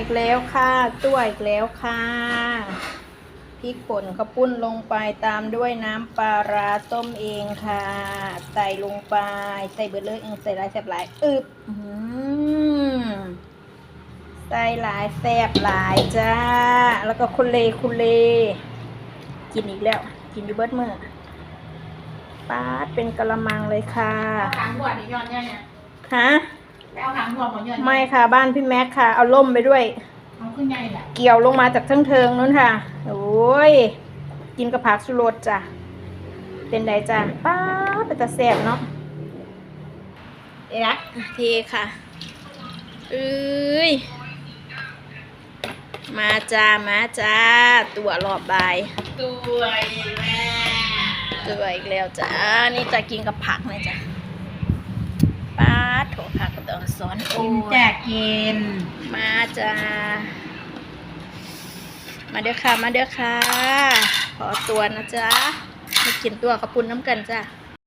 อีกแล้วค่ะตัวอีกแล้วค่ะพริกป่นข้าวปุ้นลงไปตามด้วยน้ำปลาร้าต้มเองค่ะ ใส่ลงไป ใส่เบอร์เลยเองใส่หลายแซ่บหลายอึบอื้อหือใส่หลายแซ่บหลายจ้า แล้วก็คุเลคุเล กินอีกแล้ว กินอยู่เบิดมือปาดเป็นกะละมังเลยค่ะเอาหางหัวนี่ย้อนเนี่ยเนี่ยฮะ ไปเอาหางหัวของย้อนไม่ค่ะ บ้านพี่แม็กค่ะ เอาล่มไปด้วย เอาขึ้นใหญ่แหละเกี่ยวลงมาจากทั้งเทิงนู้นค่ะ โอ้ย กินกับผักสุรสจ้ะ เป็นไดจ้ะป้าดเป็นตาแสบเนาะเอ๊ะเทค่ะเอ้ย มาจ้า มาจ้า ตัวรอบบ่าย ตัวอีกแม่ตัวอีกแล้วจ้า นี่จะกินกับผักนะจ้ะป้าดโถ ผักกับตอนซ้อนโอ้กินยแจกกินมาจ้า มาเด้อค่ะ มาเด้อค่ะ ขอตัวนะจ๊ะมากินตัวขาวปุ้นน้ำกันจ้ะ